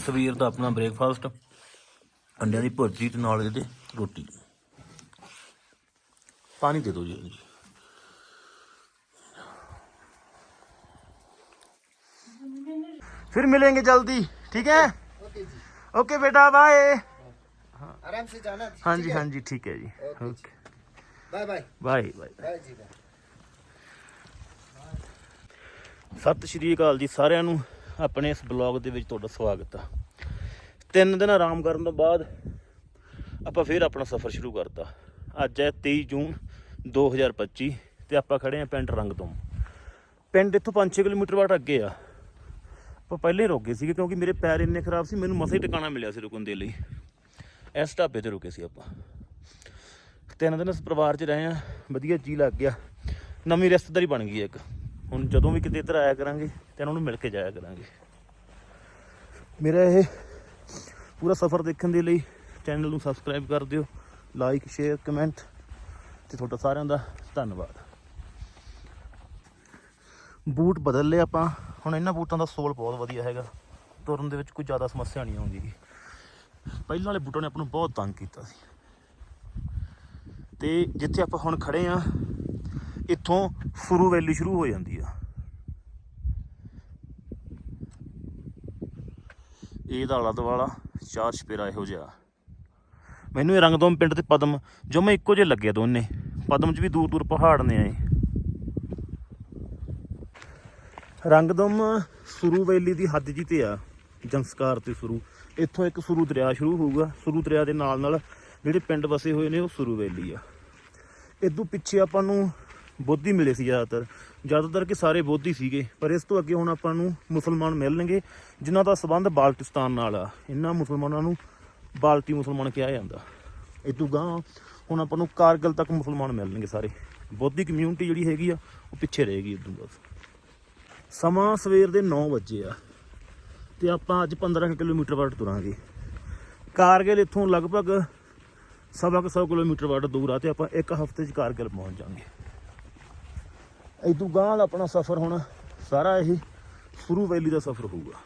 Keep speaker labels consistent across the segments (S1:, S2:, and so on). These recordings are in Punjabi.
S1: ਸਵੇਰ ਦਾ ਆਪਣਾ ਬ੍ਰੇਕਫਾਸਟ ਅੰਡਿਆਂ ਦੀ ਭੁਰਜੀ ਤੇ ਨਾਲ ਇਹਦੇ ਰੋਟੀ ਪਾਣੀ ਦੇ ਦਿਓ ਜੀ ਜੀ फिर मिलेंगे जल्दी ठीक है
S2: ओके जी
S1: ओके बेटा बाय
S2: आराम से जाना
S1: हाँ
S2: ठीक
S1: जी
S2: है?
S1: हाँ जी ठीक है जी
S2: ओके जी।
S1: Okay
S2: bye bye
S1: bye bye
S2: bye जी बाय
S1: ਸਤਿ ਸ਼੍ਰੀ ਅਕਾਲ ਜੀ ਸਾਰਿਆਂ ਨੂੰ ਆਪਣੇ ਇਸ ਬਲੌਗ ਦੇ ਵਿੱਚ ਤੁਹਾਡਾ ਸਵਾਗਤ ਆ। ਤਿੰਨ ਦਿਨ ਆਰਾਮ ਕਰਨ ਤੋਂ ਬਾਅਦ ਆਪਾਂ ਫੇਰ ਆਪਣਾ ਸਫ਼ਰ ਸ਼ੁਰੂ ਕਰਤਾ। ਅੱਜ ਹੈ 23 ਜੂਨ 2025 ਤੇ ਆਪਾਂ ਖੜੇ ਆ ਪਿੰਡ ਰੰਗ ਤੋਂ। ਪਿੰਡ ਇੱਥੋਂ 5-6 ਕਿਲੋਮੀਟਰ ਬਾਅਦ ਅੱਗੇ ਆ। ਆਪਾਂ ਪਹਿਲੇ ਰੁਕ ਗਏ ਸੀਗੇ ਕਿਉਂਕਿ ਮੇਰੇ ਪੈਰ ਇੰਨੇ ਖਰਾਬ ਸੀ, ਮੈਨੂੰ ਮਸਾ ਹੀ ਟਿਕਾਣਾ ਮਿਲਿਆ ਸੀ ਰੁਕਣ ਦੇ ਲਈ। ਇਸ ਢਾਬੇ ਤੇ ਰੁਕੇ ਸੀ ਆਪਾਂ। ਤਿੰਨ ਦਿਨ ਇਸ ਪਰਿਵਾਰ 'ਚ ਰਹੇ ਆ ਵਧੀਆ ਜੀ ਲੱਗ ਗਿਆ। ਨਵੀਂ ਰਿਸ਼ਤੇਦਾਰੀ ਬਣ ਗਈ ਇੱਕ। ਹੁਣ ਜਦੋਂ ਵੀ ਕਿਤੇ ਇੱਧਰ ਆਇਆ ਕਰਾਂਗੇ ਤੇ ਇਹਨਾਂ ਨੂੰ ਮਿਲ ਕੇ ਜਾਇਆ ਕਰਾਂਗੇ। ਮੇਰਾ ਇਹ ਪੂਰਾ ਸਫ਼ਰ ਦੇਖਣ ਦੇ ਲਈ ਚੈਨਲ ਨੂੰ ਸਬਸਕ੍ਰਾਈਬ ਕਰ ਦਿਓ ਲਾਈਕ ਸ਼ੇਅਰ ਕਮੈਂਟ ਤੇ ਤੁਹਾਡਾ ਸਾਰਿਆਂ ਦਾ ਧੰਨਵਾਦ। ਬੂਟ ਬਦਲ ਲਏ ਆਪਾਂ। ਹੁਣ ਇਹਨਾਂ ਬੂਟਾਂ ਦਾ ਸੋਲ ਬਹੁਤ ਵਧੀਆ ਹੈਗਾ। ਤੁਰਨ ਦੇ ਵਿੱਚ ਕੋਈ ਜ਼ਿਆਦਾ ਸਮੱਸਿਆ ਨਹੀਂ ਆਉਂਦੀ ਪਹਿਲਾਂ ਵਾਲੇ ਬੂਟਾਂ ਨੇ ਆਪਾਂ ਨੂੰ ਬਹੁਤ ਤੰਗ ਕੀਤਾ ਸੀ। ਤੇ ਜਿੱਥੇ ਆਪਾਂ ਹੁਣ ਖੜੇ ਆ ਇੱਥੋਂ ਸੁਰੂ ਵੈਲੀ ਸ਼ੁਰੂ ਹੋ ਜਾਂਦੀ ਆ। ਇਹਦਾ ਆਲਾ ਦੁਆਲਾ ਚਾਰ ਛਪੇਰਾ ਇਹੋ ਜਿਹਾ। ਮੈਨੂੰ ਇਹ ਰੰਗਦੋਮ ਪਿੰਡ ਤੇ ਪਦਮ, ਜੋ ਮੈਂ ਇੱਕੋ ਜਿਹੇ ਲੱਗੇ ਦੋਨੇ। ਪਦਮ 'ਚ ਵੀ ਦੂਰ ਦੂਰ ਪਹਾੜ ਨੇ ਆਏ। ਰੰਗਦਮ ਸੁਰੂ ਵੈਲੀ ਦੀ ਹੱਦ ਜੀ ਤੇ ਆ, ਜੰਸਕਾਰ ਤੇ ਸੁਰੂ। ਇੱਥੋਂ ਇੱਕ ਸੁਰੂ ਦਰਿਆ ਸ਼ੁਰੂ ਹੋਊਗਾ। ਸੁਰੂ ਦਰਿਆ ਦੇ ਨਾਲ ਨਾਲ ਜਿਹੜੇ ਪਿੰਡ ਵਸੇ ਹੋਏ ਨੇ ਉਹ ਸੁਰੂ ਵੈਲੀ ਆ। ਇਦੋਂ ਪਿੱਛੇ ਆਪਾਂ ਨੂੰ ਬੋਧੀ ਮਿਲੇ ਸੀ ਜ਼ਿਆਦਾਤਰ। ਜ਼ਿਆਦਾਤਰ ਕਿ ਸਾਰੇ ਬੋਧੀ ਸੀਗੇ। ਪਰ ਇਸ ਤੋਂ ਅੱਗੇ ਹੁਣ ਆਪਾਂ ਨੂੰ ਮੁਸਲਮਾਨ ਮਿਲਣਗੇ, ਜਿਨ੍ਹਾਂ ਦਾ ਸਬੰਧ ਬਾਲਟਿਸਤਾਨ ਨਾਲ ਆ। ਇਹਨਾਂ ਮੁਸਲਮਾਨਾਂ ਨੂੰ ਬਾਲਟੀ ਮੁਸਲਮਾਨ ਕਿਹਾ ਜਾਂਦਾ। ਇਦੋਂ ਗਾਂ ਹੁਣ ਆਪਾਂ ਨੂੰ ਕਾਰਗਲ ਤੱਕ ਮੁਸਲਮਾਨ ਮਿਲਣਗੇ ਸਾਰੇ। ਬੋਧੀ ਕਮਿਊਨਿਟੀ ਜਿਹੜੀ ਹੈਗੀ ਆ, ਉਹ ਪਿੱਛੇ ਰਹੇਗੀ ਇਦੋਂ ਬਸ ਸਮਾਂ ਸਵੇਰ ਦੇ 9 ਵਜੇ ਆ ਤੇ ਆਪਾਂ ਅੱਜ 15 ਕੁ ਕਿਲੋਮੀਟਰ ਵੱਟ ਤੁਰਾਂਗੇ। ਕਾਰਗਿਲ ਇੱਥੋਂ ਲਗਭਗ ਸਵਾ ਕੁ ਸੌ ਕਿਲੋਮੀਟਰ ਵੱਟ ਦੂਰ ਆ ਤੇ ਆਪਾਂ ਇੱਕ ਹਫ਼ਤੇ 'ਚ ਕਾਰਗਿਲ ਪਹੁੰਚ ਜਾਾਂਗੇ ਇਦੋਂ ਗਾਂ ਦਾ ਆਪਣਾ ਸਫ਼ਰ ਹੁਣ ਸਾਰਾ ਇਹ ਸੁਰੂ ਵੈਲੀ ਦਾ ਸਫ਼ਰ ਹੋਊਗਾ।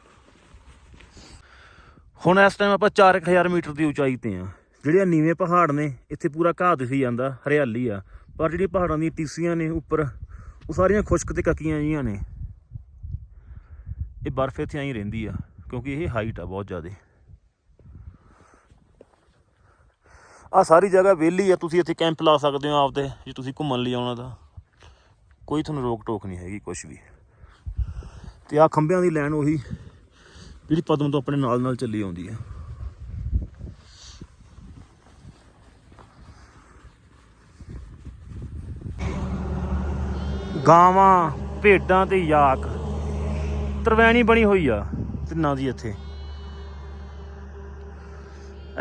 S1: ਹੁਣ ਇਸ ਟਾਈਮ ਆਪਾਂ 4000 ਮੀਟਰ ਦੀ ਉਚਾਈ ਤੇ ਆ ਜਿਹੜੇ ਨੀਵੇਂ ਪਹਾੜ ਨੇ, ਇੱਥੇ ਪੂਰਾ ਘਾਹ ਦਿਖੀ ਜਾਂਦਾ, ਹਰਿਆਲੀ ਆ। ਪਰ ਜਿਹੜੀ ਪਹਾੜਾਂ ਦੀਆਂ ਟੀਸੀਆਂ ਨੇ ਉੱਪਰ, ਉਹ ਸਾਰੀਆਂ ਖੁਸ਼ਕ ਤੇ ਕੱਕੀਆਂ ਜੀਆਂ ਨੇ। ਇਹ ਬਰਫ਼ ਇੱਥੇ ਆਈ ਰਹਿੰਦੀ ਆ, ਕਿਉਂਕਿ ਇਹ ਹਾਈਟ ਆ ਬਹੁਤ ਜ਼ਿਆਦਾ। ਆ ਸਾਰੀ ਜਗ੍ਹਾ ਵਿਹਲੀ ਆ, ਤੁਸੀਂ ਇੱਥੇ ਕੈਂਪ ਲਾ ਸਕਦੇ ਹੋ ਆਪਦੇ, ਜੇ ਤੁਸੀਂ ਘੁੰਮਣ ਲਈ ਆਉਣਾ ਤਾਂ। ਕੋਈ ਤੁਹਾਨੂੰ ਰੋਕ ਟੋਕ ਨਹੀਂ ਹੈਗੀ ਕੁਝ ਵੀ। ਤੇ ਆ ਖੰਭਿਆਂ ਦੀ ਲਾਈਨ ਉਹੀ ਜਿਹੜੀ ਪਦਮ ਤੋਂ ਆਪਣੇ ਨਾਲ ਨਾਲ ਚੱਲੀ ਆਉਂਦੀ ਆ ਗਾਵਾਂ, ਭੇਡਾਂ ਤੇ ਯਾਕ। ਤਰਵੈਣੀ ਬਣੀ ਹੋਈ ਆ ਤਿੰਨਾਂ ਦੀ ਇੱਥੇ।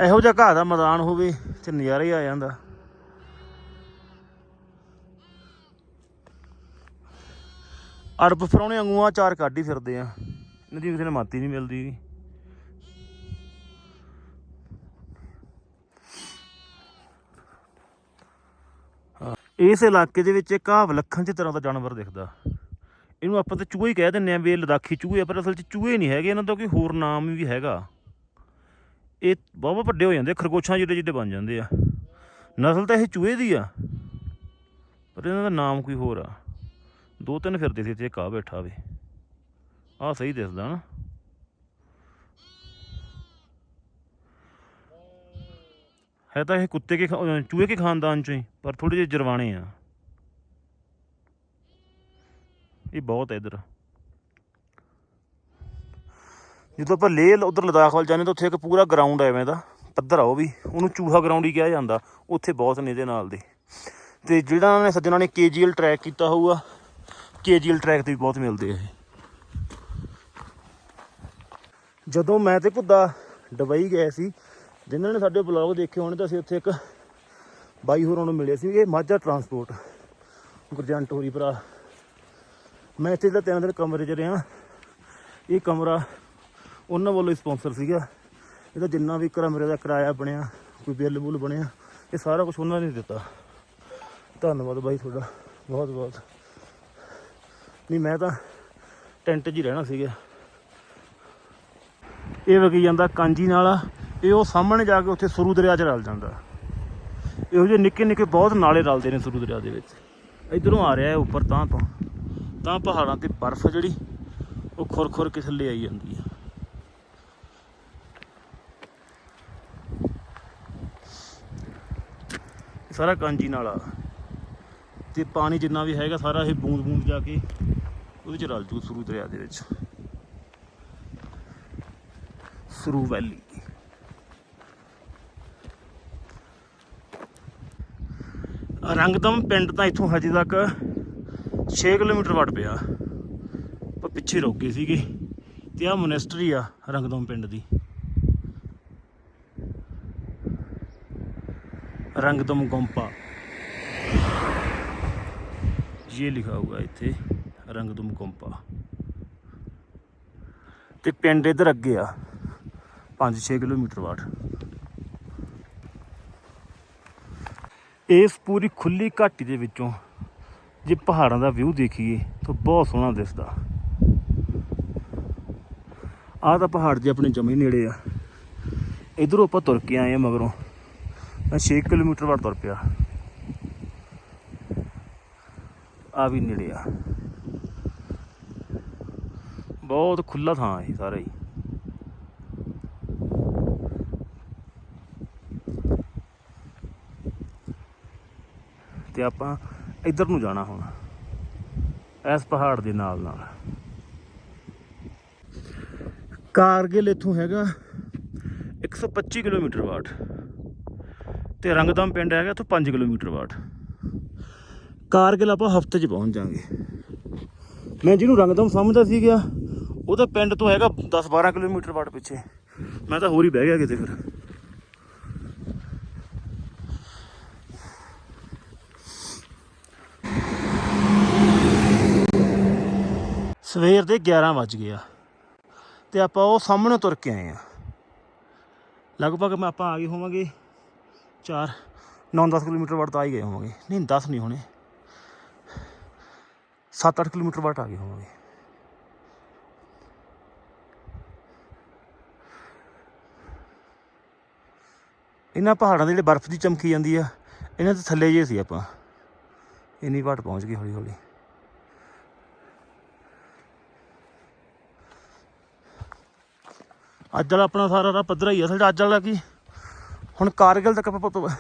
S1: ਇਹੋ ਜਿਹਾ ਘਾਹ ਦਾ ਮੈਦਾਨ ਹੋਵੇ ਤੇ ਨਜ਼ਾਰਾ ਹੀ ਆ ਜਾਂਦਾ। ਅਰਬ ਫਰਾਉਣੇ ਵਾਂਗੂ ਆ ਚਾਰ ਕੱਢ ਹੀ ਫਿਰਦੇ ਆ। ਇਹਨਾਂ ਦੀ ਕਿਸੇ ਨੇ ਮਾਤੀ ਨਹੀਂ ਮਿਲਦੀ ਹਾਂ, ਇਸ ਇਲਾਕੇ ਦੇ ਵਿੱਚ ਇੱਕ ਆ ਵਿਲੱਖਣ ਜਿਹੀ ਤਰ੍ਹਾਂ ਦਾ ਜਾਨਵਰ ਦਿਖਦਾ। ਇਹਨੂੰ ਆਪਾਂ ਤਾਂ ਚੂਹੇ ਹੀ ਕਹਿ ਦਿੰਨੇ ਆ ਵੀ ਇਹ ਲਦਾਖੀ ਚੂਹੇ ਆ ਪਰ ਅਸਲ 'ਚ ਚੂਹੇ ਨਹੀਂ ਹੈਗੇ ਇਹਨਾਂ ਦਾ ਕੋਈ ਹੋਰ ਨਾਮ ਵੀ ਹੈਗਾ। ਇਹ ਬਹੁਤ ਵੱਡੇ ਹੋ ਜਾਂਦੇ ਖਰਗੋਸ਼ਾਂ ਜਿਹੜੇ ਜਿਹੜੇ ਬਣ ਜਾਂਦੇ ਆ। ਨਸਲ ਤਾਂ ਇਹ ਚੂਹੇ ਦੀ ਆ ਪਰ ਇਹਨਾਂ ਦਾ ਨਾਮ ਕੋਈ ਹੋਰ ਆ। ਦੋ ਤਿੰਨ ਫਿਰਦੇ ਸੀ ਇੱਥੇ ਕਾ ਬੈਠਾ ਵੇ। ਆਹ ਸਹੀ ਦਿਸਦਾ ਨਾ। ਹੈ ਤਾਂ ਇਹ ਕੁੱਤੇ ਕੇ ਖਾ- ਚੂਹੇ ਕੇ ਖਾਨਦਾਨ ਚੋਂ ਹੀ, ਪਰ ਥੋੜੇ ਜਿਹੇ ਜਰਵਾਣੇ ਆ। ਇਹ ਬਹੁਤ ਹੈ ਇਧਰ। ਜਦੋਂ ਆਪਾਂ ਲੇਹ ਉਧਰ ਲਦਾਖ ਵੱਲ ਜਾਂਦੇ ਤਾਂ ਉੱਥੇ ਇੱਕ ਪੂਰਾ ਗਰਾਊਂਡ ਹੈ ਐਵੇਂ ਦਾ, ਪੱਧਰ ਆ ਉਹ ਵੀ। ਉਹਨੂੰ ਚੂਹਾ ਗਰਾਊਂਡ ਹੀ ਕਿਹਾ ਜਾਂਦਾ। ਉੱਥੇ ਬਹੁਤ ਨੇ ਇਹਦੇ ਨਾਲ ਦੇ। ਤੇ ਜਿਹੜਾ ਨੇ ਸੱਜਣਾ ਨੇ ਕੇਜੀਐਲ ਟਰੈਕ ਕੀਤਾ ਹੋਊਗਾ ਕੇਜੀਐਲ ਟਰੈਕ ਤੇ ਵੀ ਬਹੁਤ ਮਿਲਦੇ ਆ ਇਹ। ਜਦੋਂ ਮੈਂ ਤੇ ਭੁੱਦਾ ਦੁਬਈ ਗਏ ਸੀ, ਜਿਨ੍ਹਾਂ ਨੇ ਸਾਡੇ ਬਲੌਗ ਦੇਖੇ ਹੋਣੇ, ਤਾਂ ਅਸੀਂ ਉੱਥੇ ਇੱਕ ਬਾਈ ਹੋਰਾਂ ਨੂੰ ਮਿਲੇ ਸੀ, ਇਹ ਮਾਝਾ ਟਰਾਂਸਪੋਰਟ ਗੁਰਜੰਟ ਹੋਰੀ ਭਰਾ। ਮੈਂ ਇੱਥੇ ਜਿਹੜਾ ਤਿੰਨ ਦਿਨ ਕਮਰੇ 'ਚ ਰਿਹਾ। ਇਹ ਕਮਰਾ ਉਹਨਾਂ ਵੱਲੋਂ ਸਪਾਂਸਰ ਸੀਗਾ। ਇਹਦਾ ਜਿੰਨਾ ਵੀ ਕਮਰੇ ਦਾ ਕਿਰਾਇਆ ਬਣਿਆ, ਕੋਈ ਬਿੱਲ ਬੁੱਲ ਬਣਿਆ, ਇਹ ਸਾਰਾ ਕੁਝ ਉਹਨਾਂ ਨੇ ਦਿੱਤਾ। ਧੰਨਵਾਦ ਬਾਈ ਤੁਹਾਡਾ। ਬਹੁਤ ਬਹੁਤ ਨਹੀਂ, ਮੈਂ ਤਾਂ ਟੈਂਟ 'ਚ ਹੀ ਰਹਿਣਾ ਸੀਗਾ। ਇਹ ਵਗੀ ਜਾਂਦਾ ਕਾਂਜੀ ਨਾਲਾ, ਇਹ ਉਹ ਸਾਹਮਣੇ ਜਾ ਕੇ ਉੱਥੇ ਸੁਰੂ ਦਰਿਆ 'ਚ ਰਲ ਜਾਂਦਾ। ਇਹੋ ਜਿਹੇ ਨਿੱਕੇ ਨਿੱਕੇ ਬਹੁਤ ਨਾਲੇ ਰਲਦੇ ਨੇ ਸੁਰੂ ਦਰਿਆ ਦੇ ਵਿੱਚ। ਇਧਰੋਂ ਆ ਰਿਹਾ ਹੈ ਉੱਪਰ ਤਾਂ ਤੋਂ। ਤਾਂ ਪਹਾੜਾਂ ਤੇ ਬਰਫ਼ ਜਿਹੜੀ, ਉਹ ਖੁਰ ਖੁਰ ਕੇ ਥੱਲੇ ਆਈ ਜਾਂਦੀ ਹੈ ਸਾਰਾ ਕਾਂਜੀ ਨਾਲਾ। ਤੇ ਪਾਣੀ ਜਿੰਨਾ ਵੀ ਹੈਗਾ, ਸਾਰਾ ਇਹ ਬੂੰਦ ਬੂੰਦ ਜਾ ਕੇ ਉਹਦੇ ਚ ਰਲ ਜੂ ਸਰੂ ਦਰਿਆ ਦੇ ਵਿੱਚ। ਸਰੂ ਵੈਲੀ ਰੰਗਦਮ ਪਿੰਡ ਤਾਂ ਇੱਥੋਂ ਹਜੇ ਤੱਕ 6 ਕਿਲੋਮੀਟਰ ਵੜ ਪਿਆ। ਪਰ ਪਿੱਛੇ ਰੁਕ ਗਏ ਸੀਗੇ ਤੇ ਆ ਮਨਿਸਟਰੀ ਆ ਰੰਗਦਮ ਪਿੰਡ ਦੀ। ਰੰਗਦਮ ਗੰਪਾ। ਇਹ ਲਿਖਾ ਹੋਇਆ ਇੱਥੇ। ਰੰਗਦਮ ਗੋਂਪਾ ਤੇ ਪਿੰਡ ਇਧਰ ਅੱਗੇ ਆ 5-6 ਕਿਲੋਮੀਟਰ ਬਾਅਦ ਇਸ ਪੂਰੀ ਖੁੱਲੀ ਘਾਟੀ ਦੇ ਵਿੱਚੋਂ ਜੇ ਪਹਾੜਾਂ ਦਾ ਵਿਊ ਦੇਖੀਏ, ਤਾਂ ਬਹੁਤ ਸੋਹਣਾ ਦਿਸਦਾ। ਆਹ ਤਾਂ ਪਹਾੜ ਜੇ ਆਪਣੇ ਜਮੇ ਨੇੜੇ ਆ। ਇਧਰੋਂ ਆਪਾਂ ਤੁਰ ਕੇ ਆਏ ਆ ਮਗਰੋਂ। ਮੈਂ 6 ਕਿਲੋਮੀਟਰ ਬਾਅਦ ਤੁਰ ਪਿਆ। ਆ ਵੀ ਨੇੜੇ ਆ। ਬਹੁਤ ਖੁੱਲਾ ਥਾਂ ਹੈ ਸਾਰਾ ਹੀ। ਤੇ ਆਪਾਂ ਇੱਧਰ ਨੂੰ ਜਾਣਾ ਹੁਣ, ਇਸ ਪਹਾੜ ਦੇ ਨਾਲ ਨਾਲ। ਕਾਰਗਿਲ ਇੱਥੋਂ ਹੈਗਾ 125 ਕਿਲੋਮੀਟਰ ਬਾਅਦ ਤੇ ਰੰਗਦਮ ਪਿੰਡ ਹੈਗਾ ਇੱਥੋਂ 5 ਕਿਲੋਮੀਟਰ ਬਾਅਦ ਕਾਰਗਿਲ ਆਪਾਂ ਹਫ਼ਤੇ 'ਚ ਪਹੁੰਚ ਜਾਾਂਗੇ। ਮੈਂ ਜਿਹਨੂੰ ਰੰਗਦਮ ਸਮਝਦਾ ਸੀ ਗਿਆ ਉਹ ਤਾਂ ਪਿੰਡ ਤੋਂ ਹੈਗਾ 10-12 ਕਿਲੋਮੀਟਰ ਬਾਅਦ ਪਿੱਛੇ। ਮੈਂ ਤਾਂ ਹੋਰ ਹੀ ਬਹਿ ਗਿਆ ਕਿਤੇ ਫਿਰ। ਸਵੇਰ ਦੇ 11 ਵੱਜ ਗਏ ਆ। ਤੇ ਆਪਾਂ ਉਹ ਸਾਹਮਣੇ ਤੁਰ ਕੇ ਆਏ ਆ। ਲਗਭਗ ਮੈਂ ਆਪਾਂ ਆ ਗਏ ਹੋਵਾਂਗੇ 4 9-10 ਕਿਲੋਮੀਟਰ ਵੱਟ ਤਾਂ ਆ ਹੀ ਗਏ ਹੋਵਾਂਗੇ। ਨਹੀਂ 10 ਨਹੀਂ ਹੋਣੇ। 7-8 ਕਿਲੋਮੀਟਰ ਵੱਟ ਆ ਗਏ ਹੋਵਾਂਗੇ। ਇਹਨਾਂ ਪਹਾੜਾਂ ਦੇ ਜਿਹੜੇ ਬਰਫ਼ ਦੀ ਚਮਕੀ ਜਾਂਦੀ ਆ, ਇਹਨਾਂ ਦੇ ਥੱਲੇ ਜੇ ਸੀ ਆਪਾਂ। ਇੰਨੀ ਬਾਟ ਪਹੁੰਚ ਗਏ ਹੌਲੀ ਹੌਲੀ ਅੱਜ ਵਾਲਾ ਆਪਣਾ ਸਾਰਾ ਰਾਹ ਪੱਧਰਾ ਹੀ ਆ ਸਾਡਾ ਅੱਜ ਵਾਲਾ ਕੀ? ਹੁਣ ਕਾਰਗਿਲ ਤੱਕ ਆਪਾਂ ਪ-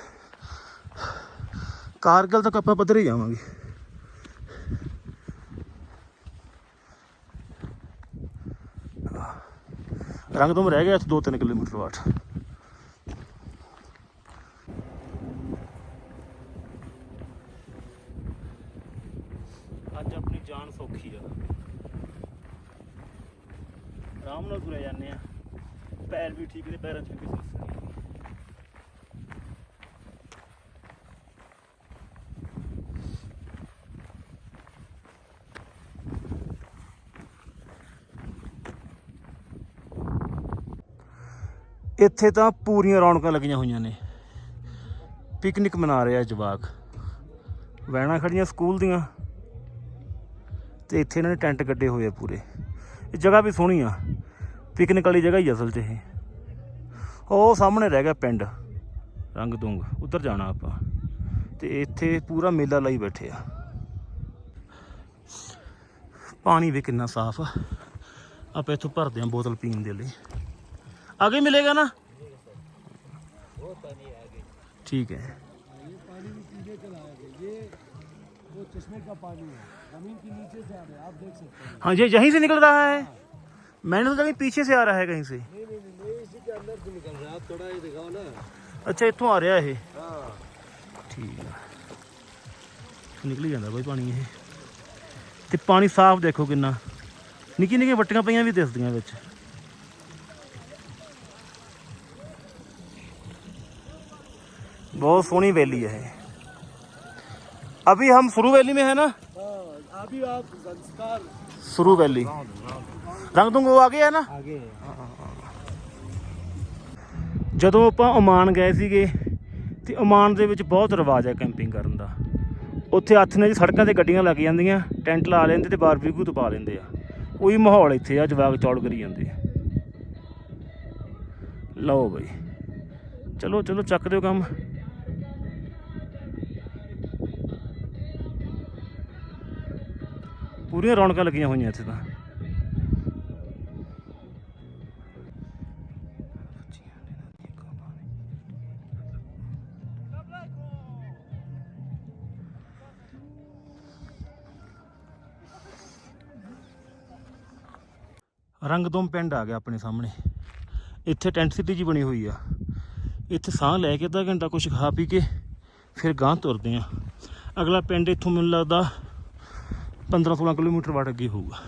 S1: ਕਾਰਗਿਲ ਤੱਕ ਆਪਾਂ ਪੱਧਰ ਹੀ ਜਾਵਾਂਗੇ। ਰੰਗ ਤੋਂ ਰਹਿ ਗਿਆ ਇੱਥੇ 2-3 ਕਿਲੋਮੀਟਰ ਵਾਟ ਅੱਜ ਆਪਣੀ ਜਾਨ ਸੌਖੀ ਆ ਆਰਾਮ ਨਾਲ ਤੁਰੇ ਜਾਂਦੇ ਆ। ਪੈਰ ਵੀ ਠੀਕ ਨੇ, ਪੈਰਾਂ 'ਚ ਵੀ ਸਮੱਸਿਆ ਨਹੀਂ। ਇੱਥੇ ਤਾਂ ਪੂਰੀਆਂ ਰੌਣਕਾਂ ਲੱਗੀਆਂ ਹੋਈਆਂ ਨੇ। ਪਿਕਨਿਕ ਮਨਾ ਰਿਹਾ ਜਵਾਕ। ਵੈਣਾ ਖੜੀਆਂ ਸਕੂਲ ਦੀਆਂ ਤੇ ਇੱਥੇ ਇਹਨਾਂ ਨੇ ਟੈਂਟ ਗੱਡੇ ਹੋਏ ਆ ਪੂਰੇ। ਇਹ ਜਗ੍ਹਾ ਵੀ ਸੋਹਣੀ ਆ। ਪਿਕਨਿਕ ਵਾਲੀ ਜਗ੍ਹਾ ਹੀ ਅਸਲ 'ਚ ਇਹ ਉਹ ਸਾਹਮਣੇ ਰਹਿ ਗਿਆ ਪਿੰਡ ਰੰਗ ਦੁੰਗ ਉੱਧਰ ਜਾਣਾ ਆਪਾਂ ਤੇ ਇੱਥੇ ਪੂਰਾ ਮੇਲਾ ਲਾਈ ਬੈਠੇ ਆ ਪਾਣੀ ਵੀ ਕਿੰਨਾ ਸਾਫ਼ ਆ ਆਪਾਂ ਇੱਥੋਂ ਭਰਦੇ ਆ ਬੋਤਲ ਪੀਣ ਦੇ ਲਈ आगे मिलेगा ना ठीक है
S3: पानी भी सीधे चला आएगा ये वो चश्मे का पानी है जमीन के नीचे से आ रहा है आप देख सकते हैं
S1: हाँ ये यहीं से निकल रहा है मैंने तो कहीं पीछे से आ रहा है कहीं से
S3: नहीं नहीं नहीं नहीं इसी के अंदर से निकल रहा है आप थोड़ा ये दिखाओ ना
S1: ਅੱਛਾ ਇੱਥੋਂ ਆ ਰਿਹਾ ਇਹ
S3: हाँ
S1: ਠੀਕ ਆ ਨਿਕਲ ਜਾਂਦਾ ਕੋਈ ਪਾਣੀ ਇਹ ਤੇ ਪਾਣੀ ਸਾਫ਼ ਦੇਖੋ ਕਿੰਨਾ ਨਿੱਕੀ ਨਿੱਕੀ ਵੱਟੀਆਂ ਪਈਆਂ ਵੀ ਦਿਸਦੀਆਂ ਵਿੱਚ बहुत सोहनी वैली है ये। अभी हम सुरू वैली में है ना
S3: हाँ अभी आप संस्कार
S1: सुरू वैली ਰੰਗ ਦੁੰਗ ਉਹ ਆ ਗਿਆ ਨਾ?
S3: आगे
S1: ਜਦੋਂ ਆਪਾਂ ਓਮਾਨ ਗਏ ਸੀਗੇ ਤੇ ਓਮਾਨ ਦੇ ਵਿੱਚ ਬਹੁਤ ਰਿਵਾਜ ਹੈ ਕੈਂਪਿੰਗ ਕਰਨ ਦਾ। ਉੱਥੇ ਹੱਥ ਨੇ ਜੀ ਸੜਕਾਂ ਤੇ ਗੱਡੀਆਂ ਲੱਗ ਜਾਂਦੀਆਂ ਟੈਂਟ ਲਾ ਲੈਂਦੇ ਤੇ ਬਾਰਬੀਕਿਊ ਤੋਂ ਪਾ ਲੈਂਦੇ ਆ। ਉਹੀ ਮਾਹੌਲ ਇੱਥੇ ਆ ਜਵਾਕ ਚੌੜ ਕਰੀ ਜਾਂਦੇ ਆ। ਲਓ ਬਈ। ਚਲੋ ਚਲੋ ਚੱਕ ਦਿਓ ਕੰਮ। ਪੂਰੀਆਂ ਰੌਣਕਾਂ ਲੱਗੀਆਂ ਹੋਈਆਂ ਇੱਥੇ ਤਾਂ। ਰੰਗਦੁਮ ਪਿੰਡ ਆ ਗਿਆ ਆਪਣੇ ਸਾਹਮਣੇ। ਇੱਥੇ ਟੈਂਟ ਸਿਟੀ ਜੀ ਬਣੀ ਹੋਈ ਆ। ਇੱਥੇ ਸਾਹ ਲੈ ਕੇ ਅੱਧਾ ਘੰਟਾ ਕੁਝ ਖਾ ਪੀ ਕੇ ਫਿਰ ਗਾਂਹ ਤੁਰਦੇ ਆ। ਅਗਲਾ ਪਿੰਡ ਇੱਥੋਂ ਮੈਨੂੰ ਲੱਗਦਾ 15 16 ਕਿਲੋਮੀਟਰ ਵਾਟ ਅੱਗੇ ਹੋਊਗਾ।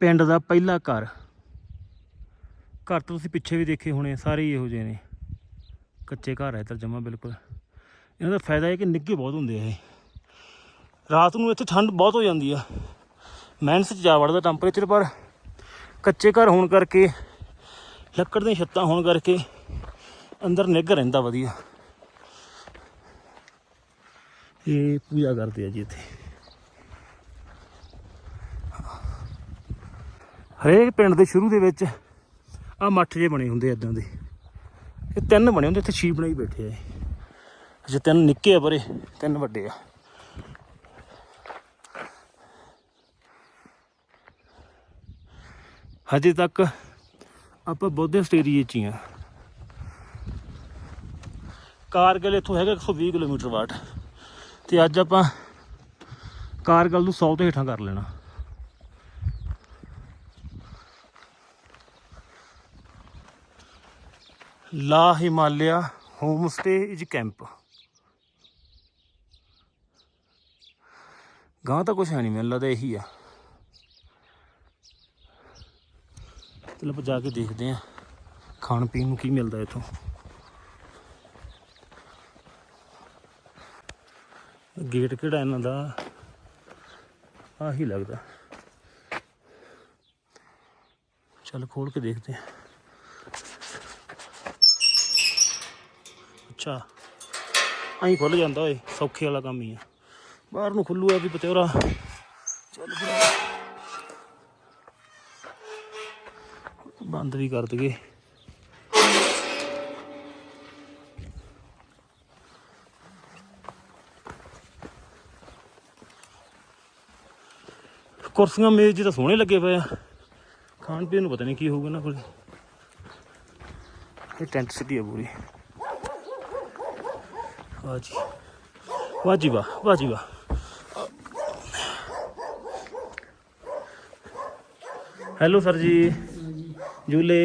S1: ਪਿੰਡ ਦਾ ਪਹਿਲਾ ਘਰ। ਘਰ ਤਾਂ ਤੁਸੀਂ ਪਿੱਛੇ ਵੀ ਦੇਖੇ ਹੋਣੇ ਸਾਰੇ ਹੀ ਇਹੋ ਜਿਹੇ ਨੇ। ਕੱਚੇ ਘਰ ਹੈ ਇੱਧਰ ਜਮਾ ਬਿਲਕੁਲ। ਇਹਨਾਂ ਦਾ ਫਾਇਦਾ ਇਹ ਕਿ ਨਿੱਘੇ ਬਹੁਤ ਹੁੰਦੇ ਆ ਇਹ। ਰਾਤ ਨੂੰ ਇੱਥੇ ਠੰਡ ਬਹੁਤ ਹੋ ਜਾਂਦੀ ਆ। ਮਾਈਨਸ 'ਚ ਜਾ ਵੜਦਾ ਟੈਂਪਰੇਚਰ ਪਰ ਕੱਚੇ ਘਰ ਹੋਣ ਕਰਕੇ, ਲੱਕੜ ਦੀਆਂ ਛੱਤਾਂ ਹੋਣ ਕਰਕੇ ਅੰਦਰ ਨਿੱਘ ਰਹਿੰਦਾ ਵਧੀਆ। ਇਹ ਪੂਜਾ ਕਰਦੇ ਆ ਜੀ ਇੱਥੇ। ਹਰੇਕ ਪਿੰਡ ਦੇ ਸ਼ੁਰੂ ਦੇ ਵਿੱਚ ਆ ਮੱਠ ਜੇ ਬਣੇ ਹੁੰਦੇ ਇਦਾਂ ਦੇ। ਇਹ ਤਿੰਨ ਬਣੇ ਹੁੰਦੇ, ਇੱਥੇ ਛੀ ਬਣਾਈ ਬੈਠੇ ਆ ਇਹ। ਤਿੰਨ ਨਿੱਕੇ ਆ ਪਰੇ, ਤਿੰਨ ਵੱਡੇ ਆ। ਹਜੇ ਤੱਕ ਆਪਾਂ ਬੁੱਧਿਸਟ ਏਰੀਏ 'ਚ ਹੀ ਆ ਕਾਰਗਲ ਇੱਥੋਂ ਹੈਗਾ 120 ਕਿਲੋਮੀਟਰ ਵਾਟ। ਤੇ ਅੱਜ ਆਪਾਂ ਕਾਰਗਲ ਨੂੰ 100 ਤੋਂ ਹੇਠਾਂ ਕਰ ਲੈਣਾ। ਲਾ Himalaya home stay is camp. ਗਾਂ ਤਾਂ ਕੁਝ ਹੈ ਨਹੀਂ, ਮੈਨੂੰ ਲੱਗਦਾ ਇਹੀ ਆ। ਚਲੋ ਆਪਾਂ ਜਾ ਕੇ ਦੇਖਦੇ ਆ ਖਾਣ ਪੀਣ ਨੂੰ ਕੀ ਮਿਲਦਾ ਇੱਥੋਂ। ਗੇਟ ਕਿਹੜਾ ਇਹਨਾਂ ਦਾ? ਆਹੀ ਲੱਗਦਾ। ਚਲ ਖੋਲ ਕੇ ਦੇਖਦੇ ਆ ਅੱਛਾ। ਐਂ ਖੁੱਲ ਜਾਂਦਾ ਓਏ, ਸੌਖੇ ਵਾਲਾ ਕੰਮ ਹੀ ਆ। ਬਾਹਰ ਨੂੰ ਖੁੱਲੂ ਆ ਵੀ ਪਤਿਓਰਾ ਚੱਲ ਫਿਰ। ਬੰਦ ਵੀ ਕਰ ਦਈਏ। ਕੁਰਸੀਆਂ ਮੇਜ਼ ਜੀ ਤਾਂ ਸੋਹਣੇ ਲੱਗੇ ਪਏ ਆ। ਖਾਣ ਪੀਣ ਨੂੰ ਪਤਾ ਨਹੀਂ ਕੀ ਹੋਊਗਾ ਨਾ ਕੋਲ। ਇਹ ਟੈਂਟ ਸਿਟੀ ਆ ਪੂਰੀ। ਵਾਜੀ ਵਾਜੀ ਵਾਹ ਜੀ ਵਾਹ ਵਾਹ ਹੈਲੋ ਸਰ ਜੀ। झूले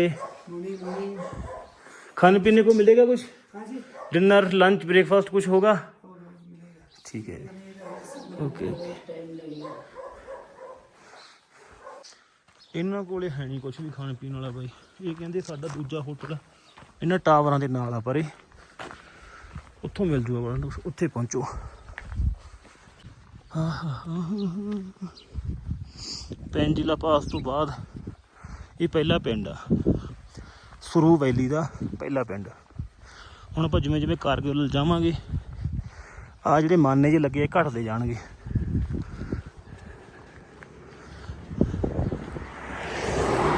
S1: खाने पीने को मिलेगा कुछ डिनर लंच ब्रेकफास्ट कुछ होगा ठीक है ओके ਇਹਨਾਂ ਕੋਲੇ ਹੈ ਨਹੀਂ ਕੁਝ ਵੀ ਖਾਣ ਪੀਣ ਵਾਲਾ ਬਾਈ ਇਹ ਕਹਿੰਦੇ ਸਾਡਾ ਦੂਜਾ ਹੋਟਲ ਇਹਨਾਂ ਟਾਵਰਾਂ ਦੇ ਨਾਲ ਆ ਪਰੇ ਉੱਥੋਂ ਮਿਲ ਜੂਗਾ ਬੜਾ ਉੱਥੇ ਪਹੁੰਚੋ ਪੈਂਜੀਲਾ ਪਾਸ ਤੋਂ ਬਾਅਦ ਇਹ ਪਹਿਲਾ ਪਿੰਡ ਆ। ਸਰੂ ਵੈਲੀ ਦਾ ਪਹਿਲਾ ਪਿੰਡ। ਹੁਣ ਆਪਾਂ ਜਿਵੇਂ ਜਿਵੇਂ ਕਾਰਗਿਲ ਜਾਵਾਂਗੇ ਆ ਜਿਹੜੇ ਮਾਨੇ ਜੇ ਲੱਗੇ ਆ, ਘਟਦੇ ਜਾਣਗੇ।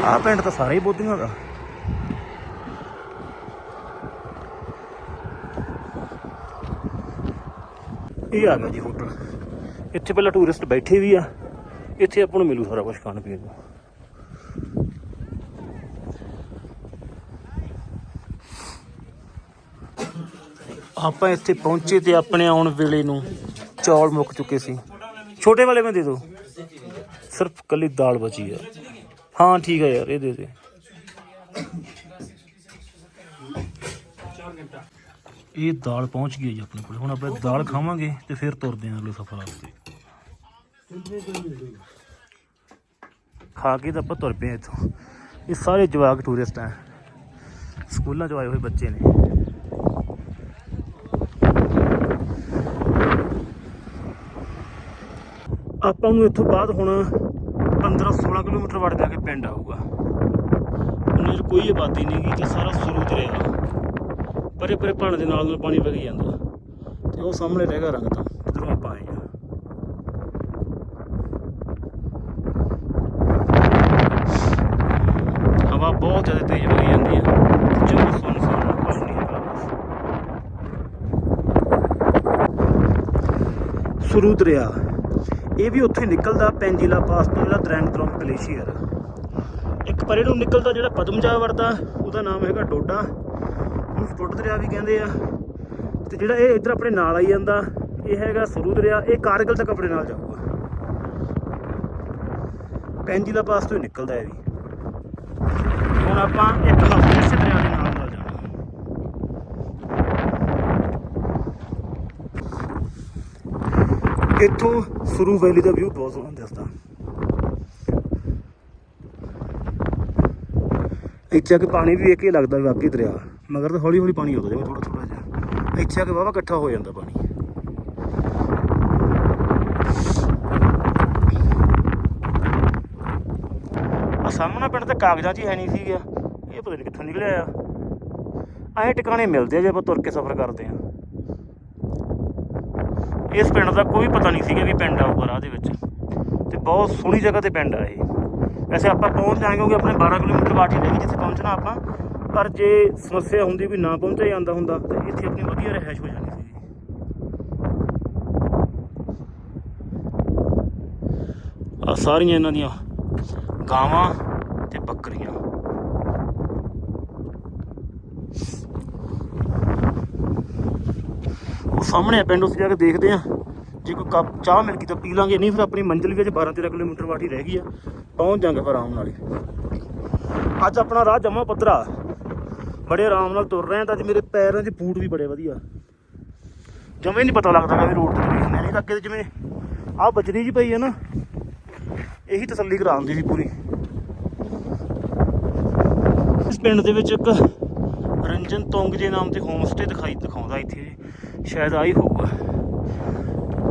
S1: ਆ ਪਿੰਡ ਤਾਂ ਸਾਰੇ ਹੀ ਬੋਧੀਆਂ ਦਾ। ਇਹ ਆ ਗਿਆ ਜੀ ਹੋਟਲ ਇੱਥੇ ਪਹਿਲਾਂ ਟੂਰਿਸਟ ਬੈਠੇ ਵੀ ਆ। ਇੱਥੇ ਆਪਾਂ ਨੂੰ ਮਿਲੂ ਸਾਰਾ ਕੁਝ ਖਾਣ ਪੀਣ ਨੂੰ। ਆਪਾਂ ਇੱਥੇ ਪਹੁੰਚੇ ਤੇ ਆਪਣੇ ਆਉਣ ਵੇਲੇ ਨੂੰ ਚੌਲ ਮੁੱਕ ਚੁੱਕੇ ਸੀ। ਛੋਟੇ ਵਾਲੇ ਮੈਂ ਦੇ ਦਿਓ ਸਿਰਫ ਕੱਲੀ ਦਾਲ ਬਚੀ ਆ। ਹਾਂ, ਠੀਕ ਆ ਯਾਰ, ਇਹ ਦੇ ਦੇ। ਇਹ ਦਾਲ ਪਹੁੰਚ ਗਈ ਜੀ ਆਪਣੇ ਕੋਲ। ਹੁਣ ਆਪਾਂ ਦਾਲ ਖਾਵਾਂਗੇ ਤੇ ਫਿਰ ਤੁਰਦੇ ਆਂ ਅਗਲੇ ਸਫ਼ਰ ਵਾਸਤੇ। ਖਾ ਕੇ ਤਾਂ ਆਪਾਂ ਤੁਰ ਪਏ ਹਾਂ ਇੱਥੋਂ। ਇਹ ਸਾਰੇ ਜਵਾਕ ਟੂਰਿਸਟ ਆ। ਸਕੂਲਾਂ ਚੋਂ ਆਏ ਹੋਏ ਬੱਚੇ ਨੇ। ਆਪਾਂ ਨੂੰ ਇੱਥੋਂ ਬਾਅਦ ਹੁਣ 15 16 ਕਿਲੋਮੀਟਰ ਵੜ ਜਾ ਕੇ ਪਿੰਡ ਆਊਗਾ। ਉਹਨਾਂ 'ਚ ਕੋਈ ਆਬਾਦੀ ਨਹੀਂ ਗਈ ਤੇ ਸਾਰਾ ਸੁਰੂ ਦਰਿਆ ਪਰੇ ਪਰੇ ਪਾਣੀ ਦੇ ਨਾਲ ਨਾਲ ਪਾਣੀ ਵਗੀ ਜਾਂਦਾ। ਤੇ ਉਹ ਸਾਹਮਣੇ ਰਹਿ ਗਿਆ ਰੰਗ ਤਾਂ ਜਿੱਧਰੋਂ ਆਪਾਂ ਆਏ ਆ ਬਹੁਤ ਜ਼ਿਆਦਾ ਤੇਜ਼ ਹੋਈ ਜਾਂਦੀ ਹੈ ਜਮਾ ਸੁਣ ਸੁਣ ਕੁਛ ਨਹੀਂ ਹੈਗਾ ਬਸ ਦਰਿਆ ਇਹ ਵੀ ਉੱਥੇ ਨਿਕਲਦਾ ਪੈਂਜੀਲਾ ਪਾਸ ਤੋਂ ਜਿਹੜਾ ਦਰੈਂਗਤਰੋਂਗ ਗਲੇਸ਼ੀਅਰ। ਇੱਕ ਪਰੇ ਨੂੰ ਨਿਕਲਦਾ ਜਿਹੜਾ ਪਦਮਜਾ ਵਰਦਾ, ਉਹਦਾ ਨਾਮ ਹੈਗਾ ਡੋਡਾ। ਉਹਨੂੰ ਟੁੱਟ ਦਰਿਆ ਵੀ ਕਹਿੰਦੇ ਆ। ਤੇ ਜਿਹੜਾ ਇਹ ਇੱਧਰ ਆਪਣੇ ਨਾਲ ਆਈ ਜਾਂਦਾ, ਇਹ ਹੈਗਾ ਸਰੂ ਦਰਿਆ। ਇਹ ਕਾਰਗਲ ਤੱਕ ਆਪਣੇ ਨਾਲ ਜਾਊਗਾ। ਪੈਂਜੀਲਾ ਪਾਸ ਤੋਂ ਹੀ ਨਿਕਲਦਾ ਇਹ ਵੀ। ਹੁਣ ਆਪਾਂ ਇੱਕ ਹਫ਼ਤੇ ਇਸੇ ਦਰਿਆ ਦੇ ਨਾਲ ਨਾਲ ਜਾਣਾ। ਇੱਥੋਂ ਸੁਰੂ ਵੈਲੀ ਦਾ ਵਿਊ ਬਹੁਤ ਸੋਹਣਾ ਦਿਸਦਾ। ਇੱਥੇ ਆ ਕੇ ਪਾਣੀ ਵੀ ਇੱਕ ਹੀ ਲੱਗਦਾ ਵੀ ਵਾਕਈ ਦਰਿਆ। ਮਗਰ ਤਾਂ ਹੌਲੀ ਹੌਲੀ ਪਾਣੀ ਆਉਂਦਾ ਜਿਵੇਂ ਥੋੜਾ ਥੋੜਾ ਜਿਹਾ। ਇੱਥੇ ਆ ਕੇ ਵਾਵਾ ਇਕੱਠਾ ਹੋ ਜਾਂਦਾ ਪਾਣੀ। ਆ ਸਾਹਮਣਾ ਪਿੰਡ ਤੇ ਕਾਗਜ਼ਾਂ 'ਚ ਹੀ ਹੈ ਨਹੀਂ ਸੀਗਾ। ਇਹ ਪਤਾ ਨਹੀਂ ਕਿੱਥੋਂ ਨਿਕਲਿਆ ਆ। ਐਂ ਟਿਕਾਣੇ ਮਿਲਦੇ ਆ ਜੇ ਆਪਾਂ ਤੁਰ ਕੇ ਸਫ਼ਰ ਕਰਦੇ ਆ। ਇਸ ਪਿੰਡ ਦਾ ਕੋਈ ਪਤਾ ਨਹੀਂ ਸੀਗਾ ਵੀ ਪਿੰਡ ਆਊਗਾ ਰਾਹ ਦੇ ਵਿੱਚ। ਤੇ ਬਹੁਤ ਸੋਹਣੀ ਜਗ੍ਹਾ ਤੇ ਪਿੰਡ ਆ ਇਹ। ਵੈਸੇ ਆਪਾਂ ਪਹੁੰਚ ਜਾਾਂਗੇ ਕਿਉਂਕਿ ਆਪਣੇ 12 ਕਿਲੋਮੀਟਰ ਬਾਕੀ ਰਹਿ ਗਈ ਜਿੱਥੇ ਪਹੁੰਚਣਾ ਆਪਾਂ। ਪਰ ਜੇ ਸਮੱਸਿਆ ਹੁੰਦੀ ਵੀ ਨਾ ਪਹੁੰਚਿਆ ਜਾਂਦਾ ਹੁੰਦਾ, ਤਾਂ ਇੱਥੇ ਆਪਣੀ ਵਧੀਆ ਰਹਿائش ਹੋ ਜਾਂਦੀ ਸੀ ਆ ਸਾਰੀਆਂ ਇਹਨਾਂ ਦੀਆਂ ਗਾਵਾਂ ਸਾਹਮਣੇ ਆ, ਪਿੰਡ ਉਸ ਜਾ ਕੇ ਦੇਖਦੇ ਆ। ਜੇ ਕੋਈ ਕੱਪ, ਚਾਹ ਮਿਲ ਗਈ ਤਾਂ ਪੀ ਲਾਂਗੇ, ਨਹੀਂ ਫਿਰ ਆਪਣੀ ਮੰਜ਼ਿਲ ਵੀ ਅਜੇ 12 13 ਕਿਲੋਮੀਟਰ ਵਾਟੀ ਰਹਿ ਗਈ ਆ। ਪਹੁੰਚ ਜਾਾਂਗੇ ਫਿਰ ਆਰਾਮ ਨਾਲ ਹੀ। ਅੱਜ ਆਪਣਾ ਰਾਹ ਜਮਾ ਪੱਧਰਾ। ਬੜੇ ਆਰਾਮ ਨਾਲ ਤੁਰ ਰਹੇ ਆ ਤਾਂ ਅੱਜ ਮੇਰੇ ਪੈਰਾਂ 'ਚ ਬੂਟ ਵੀ ਬੜੇ ਵਧੀਆ। ਜਮੇ ਨਹੀਂ ਪਤਾ ਲੱਗਦਾ ਵੀ ਰੋਡ ਤੇ ਤੁਰੇ ਹੁੰਦੇ ਆ। ਨਹੀਂ ਤਾਂ ਅੱਗੇ ਜਿਵੇਂ ਆਹ ਬਜਰੀ ਜੀ ਪਈ ਹੈ ਨਾ, ਇਹੀ ਤਸੱਲੀ ਕਰਾਉਂਦੀ ਸੀ ਪੂਰੀ। ਇਸ ਪਿੰਡ ਦੇ ਵਿੱਚ ਇੱਕ ਰੰਜਨ ਤੋਂਗ ਜੇ ਨਾਮ ਤੇ ਹੋਮ ਸਟੇ ਦਿਖਾਈ, ਦਿਖਾਉਂਦਾ ਇੱਥੇ। ਸ਼ਾਇਦ ਆਹੀ ਹੋਊਗਾ।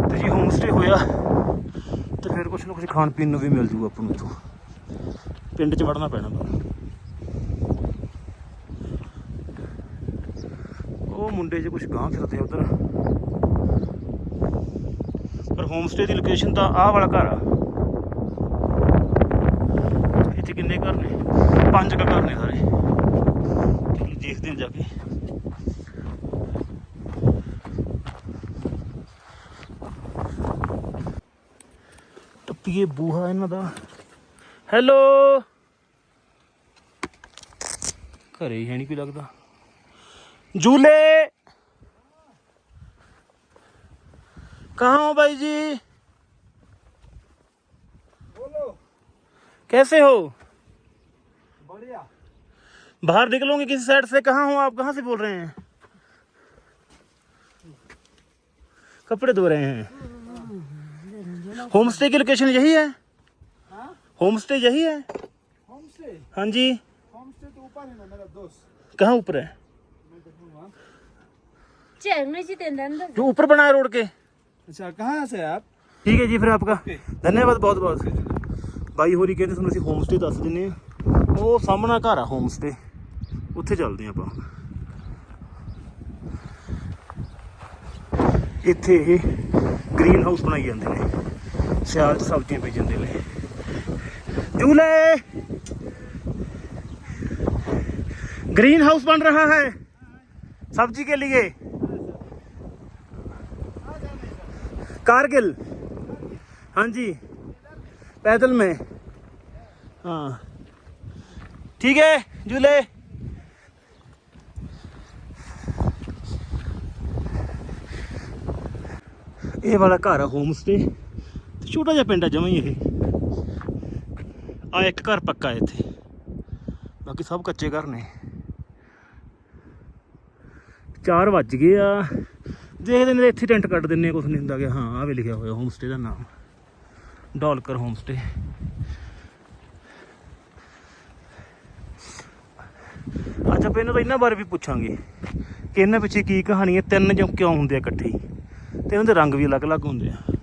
S1: ਤੇ ਜੀ ਹੋਮ ਸਟੇ ਹੋਇਆ, ਤੇ ਫਿਰ ਕੁਛ ਨਾ ਕੁਛ ਖਾਣ ਪੀਣ ਨੂੰ ਵੀ ਮਿਲ ਜੂਗਾ ਆਪਾਂ ਨੂੰ ਇੱਥੋਂ। ਪਿੰਡ 'ਚ ਵੜਨਾ ਪੈਣਾ ਉਹ ਮੁੰਡੇ 'ਚ ਕੁਛ ਗਾਂ ਫਿਰਦੇ ਉਧਰ। ਪਰ ਹੋਮ ਸਟੇ ਦੀ ਲੋਕੇਸ਼ਨ ਤਾਂ ਆਹ ਵਾਲਾ ਘਰ ਆ। ਇੱਥੇ ਕਿੰਨੇ ਘਰ ਨੇ? ਪੰਜ ਕੁ ਘਰ ਨੇ ਸਾਰੇ। ਚਲੋ ਦੇਖਦੇ ਹਾਂ ਜਾ ਕੇ। ਟੱਪੀਏ ਬੂਹਾ ਇਹਨਾਂ ਦਾ ਹੈਲੋ ਘਰੇ ਹੀ ਹੈ ਨਹੀਂ ਕੋਈ ਲੱਗਦਾ झूले कहाँ हो भाई जी
S3: बोलो
S1: कैसे हो
S3: बढ़िया
S1: बाहर निकलोगे किसी साइड से कहाँ हो आप कहाँ से बोल रहे हैं कपड़े धो रहे हैं होम स्टे की लोकेशन यही है
S3: हाँ
S1: होम स्टे यही है
S3: होम स्टे
S1: हाँ जी
S3: होम स्टे तो ऊपर है ना मेरा दोस्त
S1: कहाँ ऊपर है
S3: मैं देखूंगा
S4: चढ़ने से तेरे अंदर
S1: जो ऊपर बना है रोड के
S3: अच्छा कहाँ से आप
S1: ਠੀਕ ਹੈ ਜੀ ਫਿਰ ਆਪਕਾ ਧੰਨਵਾਦ ਬਹੁਤ ਬਹੁਤ ਬਾਈ ਹੋਰੀ ਕਹਿੰਦੇ ਤੁਹਾਨੂੰ ਅਸੀਂ ਹੋਮ ਸਟੇ ਦੱਸ ਦਿੰਨੇ ਆ ਉਹ ਸਾਹਮਣਾ ਘਰ ਆ ਹੋਮ ਸਟੇ ਉੱਥੇ ਚੱਲਦੇ ਆ ਆਪਾਂ ਇੱਥੇ ਇਹ ਗ੍ਰੀਨ ਹਾਊਸ ਬਣਾਈ ਜਾਂਦੇ ਨੇ ਸਿਆਲ ਚ ਸਬਜ਼ੀਆਂ ਬੀਜ ਜਾਂਦੇ ਨੇ ਝੂਲੇ ग्रीन हाउस बन रहा है सब्जी के लिए कारगिल हाँ जी पैदल में हाँ ठीक है झूले ਇਹ ਵਾਲਾ ਘਰ ਆ ਹੋਮ ਸਟੇ ਤੇ ਛੋਟਾ ਜਿਹਾ ਪਿੰਡ ਆ ਜਮਾਂ ਹੀ ਇਹ। ਆ ਇੱਕ ਘਰ ਪੱਕਾ ਇੱਥੇ। ਬਾਕੀ ਸਭ ਕੱਚੇ ਘਰ ਨੇ। 4 ਵੱਜ ਗਏ ਆ। ਦੇਖਦੇ ਨੇ ਇੱਥੇ ਟੈਂਟ ਕੱਟ ਦਿੰਨੇ ਆ, ਕੁਛ ਨਹੀਂ ਹੁੰਦਾ ਗਿਆ ਹਾਂ ਆ ਵੀ ਲਿਖਿਆ ਹੋਇਆ ਹੋਮ ਸਟੇ ਦਾ ਨਾਮ। ਡਾਲਕਰ ਹੋਮ ਸਟੇ ਅੱਛਾ, ਫਿਰ ਇਹਨਾਂ ਤੋਂ ਇਹਨਾਂ ਬਾਰੇ ਵੀ ਪੁੱਛਾਂਗੇ। ਕਿ ਇਹਨਾਂ ਪਿੱਛੇ ਕੀ ਕਹਾਣੀ ਹੈ? ਤਿੰਨ ਜੋ ਕਿਉਂ ਹੁੰਦੇ ਆ ਇਕੱਠੇ ਹੀ। ਤੇ ਇਹਨਾਂ ਦੇ ਰੰਗ ਵੀ ਅਲੱਗ-ਅਲੱਗ ਹੁੰਦੇ ਆ।